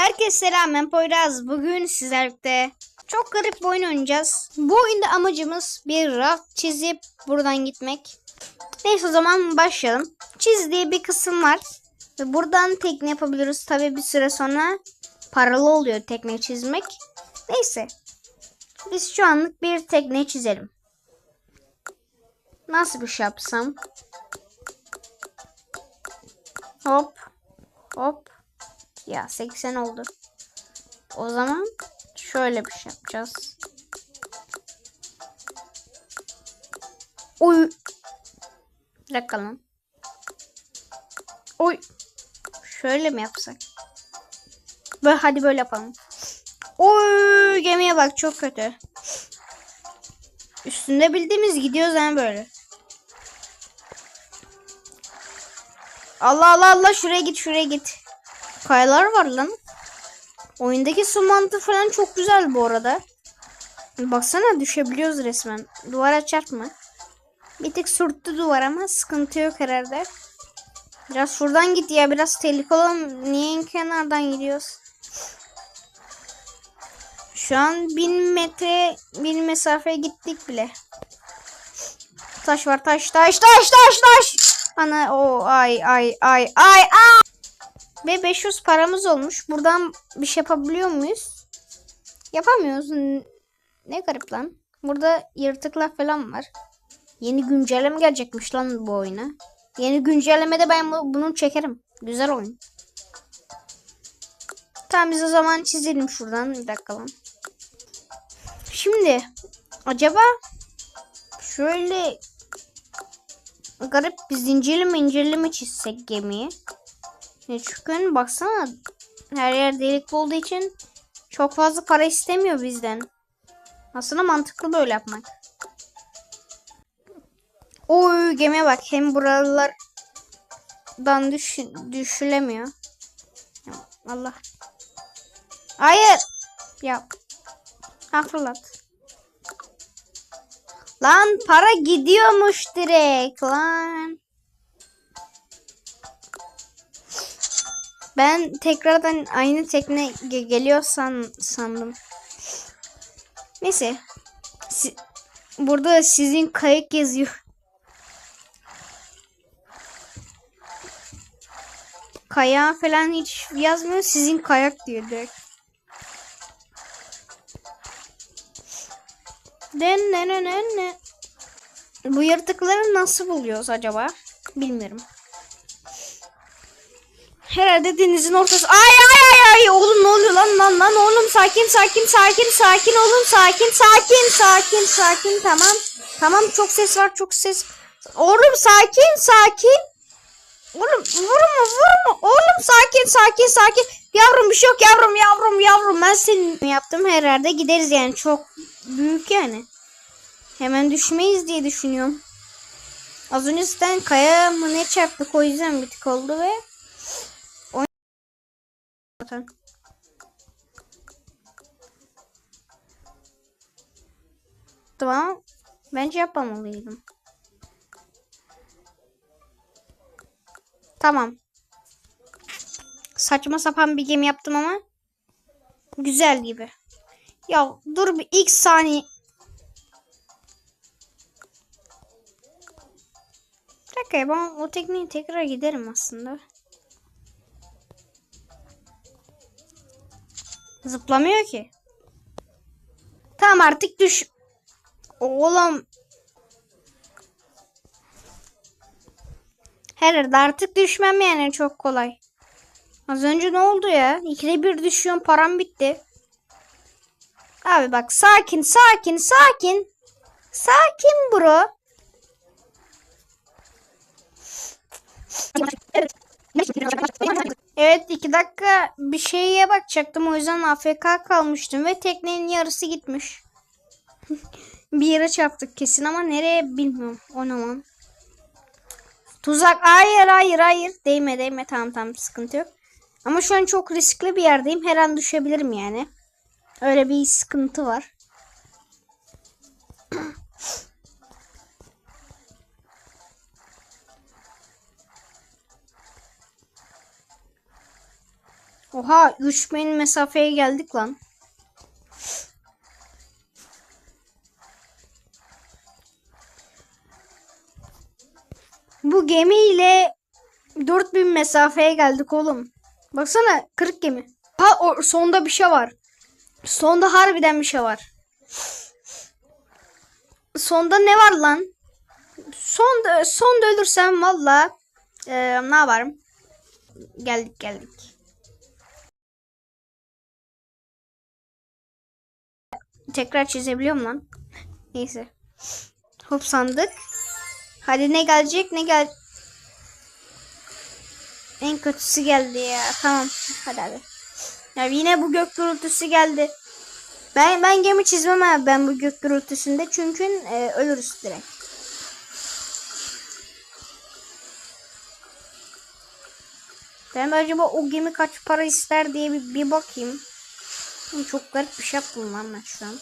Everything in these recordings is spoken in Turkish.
Herkese selam ben Poyraz. Bugün sizlerle çok garip bir oyun oynayacağız. Bu oyunda amacımız bir raft çizip buradan gitmek. Neyse o zaman başlayalım. Çiz diye bir kısım var. Ve buradan tekne yapabiliriz. Tabi bir süre sonra paralı oluyor tekne çizmek. Neyse. Biz şu anlık bir tekne çizelim. Nasıl bir şey yapsam? Hop. Hop. Ya 80 oldu. O zaman şöyle bir şey yapacağız. Oy. Bir. Oy. Şöyle mi yapsak? Böyle hadi böyle yapalım. Oy gemiye bak çok kötü. Üstünde bildiğimiz gidiyoruz yani böyle. Allah Allah Allah şuraya git şuraya git. Kayalar var lan. Oyundaki su mantığı falan çok güzel bu arada. Baksana düşebiliyoruz resmen. Duvara çarpma. Bir tık sürttü duvar ama sıkıntı yok herhalde. Biraz şuradan git ya biraz tehlikeli oğlum. Niye kenardan gidiyoruz? Şu an bin metre bin mesafeye gittik bile. Taş var taş taş taş taş taş. Ana o ay ay ay ay ay. Ve 500 paramız olmuş. Buradan bir şey yapabiliyor muyuz? Yapamıyoruz. Ne garip lan. Burada yırtıklar falan var. Yeni güncelleme gelecekmiş lan bu oyuna. Yeni güncellemede ben bu- bunu çekerim. Güzel oyun. Tamam biz o zaman çizelim şuradan. Bir dakika lan. Şimdi acaba şöyle garip bir zincirli mincirli mi çizsek gemiyi? Ya Çünkü baksana her yer delikli olduğu için çok fazla para istemiyor bizden. Aslında mantıklı böyle yapmak. Oy gemiye bak hem buralardan düş düşülemiyor. Allah. Hayır. Ya. Fırlat. Lan para gidiyormuş direkt lan. Ben tekrardan aynı tekne ge- geliyor san sandım. Neyse. Si- Burada sizin kayık yazıyor. Kaya falan hiç yazmıyor. Sizin kayak diyor direkt. Den ne ne ne ne. Bu yırtıkları nasıl buluyoruz acaba? Bilmiyorum. Herhalde denizin ortası. Ay ay ay ay oğlum ne oluyor lan lan lan oğlum sakin sakin sakin sakin oğlum sakin sakin sakin sakin tamam. Tamam çok ses var çok ses. Oğlum sakin sakin. Oğlum vurma vurma. Oğlum sakin sakin sakin. Yavrum bir şey yok yavrum yavrum yavrum. Ben senin yaptım herhalde gideriz yani çok büyük yani. Hemen düşmeyiz diye düşünüyorum. Az önce zaten kaya mı ne çarptık o yüzden bir tık oldu ve zaten. Tamam. Bence yapmamalıydım. Tamam. Saçma sapan bir gemi yaptım ama güzel gibi. Ya dur bir ilk saniye. Dakika ben o tekneye tekrar giderim aslında. Zıplamıyor ki. Tamam artık düş. Oğlum. Herhalde artık düşmem yani çok kolay. Az önce ne oldu ya? İkide bir düşüyorum param bitti. Abi bak sakin sakin sakin. Sakin bro. Evet iki dakika bir şeye bakacaktım o yüzden AFK kalmıştım ve teknenin yarısı gitmiş. bir yere çarptık kesin ama nereye bilmiyorum. O lan? Tuzak hayır hayır hayır değme değme tamam tamam sıkıntı yok. Ama şu an çok riskli bir yerdeyim her an düşebilirim yani. Öyle bir sıkıntı var. Oha 3000 mesafeye geldik lan. Bu gemiyle 4000 mesafeye geldik oğlum. Baksana kırık gemi. Ha o sonda bir şey var. Sonda harbiden bir şey var. Sonda ne var lan? Sonda sonda ölürsem valla eee, ne yaparım? Geldik geldik. Tekrar çizebiliyorum lan. Neyse. Hop sandık. Hadi ne gelecek ne gel. En kötüsü geldi ya. Tamam. Hadi hadi. Ya yine bu gök gürültüsü geldi. Ben ben gemi çizmem abi ben bu gök gürültüsünde çünkü e, ölürüz direkt. Ben acaba o gemi kaç para ister diye bir, bir bakayım. Oğlum Çok garip bir şey yaptım lan ben şu an.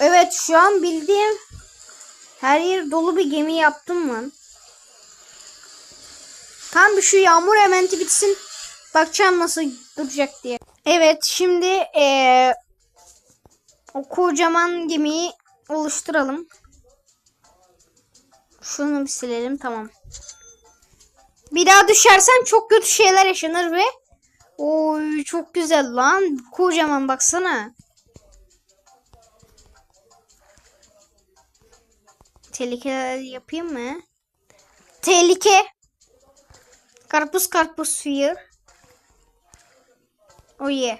Evet şu an bildiğim her yer dolu bir gemi yaptım lan. Tam bir şu yağmur elementi bitsin. Bakacağım nasıl duracak diye. Evet şimdi eee, o kocaman gemiyi oluşturalım. Şunu bir silelim tamam. Bir daha düşersen çok kötü şeyler yaşanır ve Oy çok güzel lan. Kocaman baksana. Tehlikeler yapayım mı? Tehlike. Karpuz karpuz suyu. Oh yeah.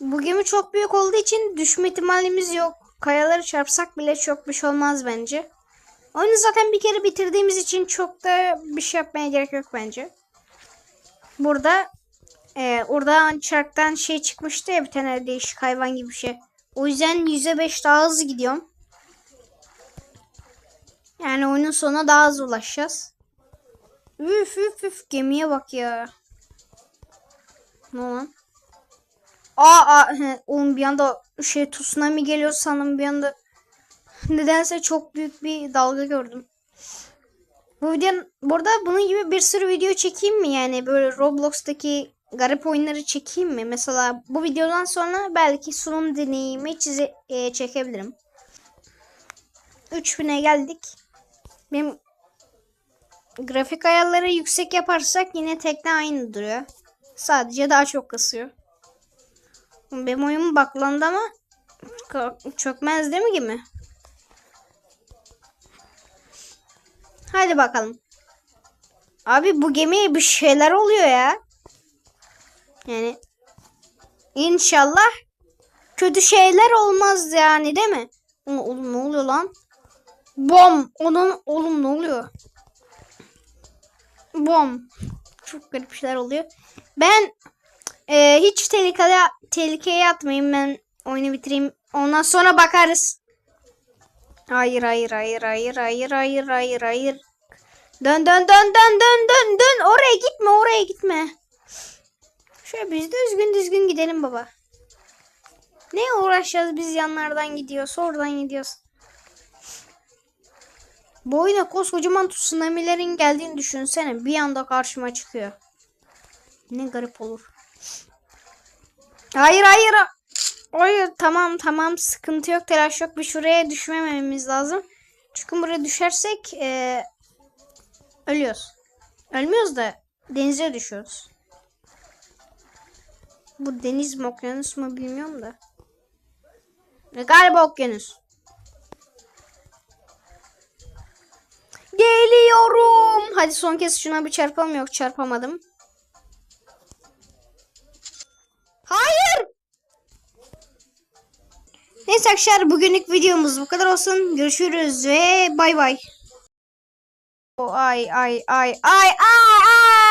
Bu gemi çok büyük olduğu için düşme ihtimalimiz yok. Kayaları çarpsak bile çok bir şey olmaz bence. Oyunu zaten bir kere bitirdiğimiz için çok da bir şey yapmaya gerek yok bence. Burada e, orada çarktan şey çıkmıştı ya bir tane değişik hayvan gibi bir şey. O yüzden %5 daha hızlı gidiyorum. Yani oyunun sonuna daha hızlı ulaşacağız. Üf üf üf gemiye bak ya. Ne lan? Aa, aa oğlum bir anda şey tsunami geliyor sandım bir anda. Nedense çok büyük bir dalga gördüm. Bu video burada bunun gibi bir sürü video çekeyim mi yani böyle Roblox'taki garip oyunları çekeyim mi? Mesela bu videodan sonra belki sunum deneyimi çize e, çekebilirim. 3000'e geldik. Benim grafik ayarları yüksek yaparsak yine tekne aynı duruyor. Sadece daha çok kasıyor. Benim oyun baklandı ama çökmez değil mi gibi? Hadi bakalım. Abi bu gemiye bir şeyler oluyor ya. Yani inşallah kötü şeyler olmaz yani değil mi? Oğlum ne oluyor lan? Bom. Onun oğlum ne oluyor? Bom. Çok garip şeyler oluyor. Ben e, hiç tehlikeye tehlikeye atmayayım ben oyunu bitireyim. Ondan sonra bakarız. Hayır hayır hayır hayır hayır hayır hayır hayır. Dön dön dön dön dön dön dön. Oraya gitme oraya gitme. Şöyle biz düzgün düzgün gidelim baba. Ne uğraşacağız biz yanlardan gidiyoruz oradan gidiyoruz. Bu oyuna koskocaman tsunamilerin geldiğini düşünsene. Bir anda karşıma çıkıyor. Ne garip olur. Hayır hayır. Hayır tamam tamam sıkıntı yok telaş yok. Bir şuraya düşmememiz lazım. Çünkü buraya düşersek eee, ölüyoruz. Ölmüyoruz da denize düşüyoruz. Bu deniz mi okyanus mu bilmiyorum da. E, Galiba okyanus. Geliyorum. Hadi son kez şuna bir çarpalım. Yok çarpamadım. Hayır. Neyse arkadaşlar bugünlük videomuz bu kadar olsun. Görüşürüz ve bay bay. Ay ay ay ay ay ay.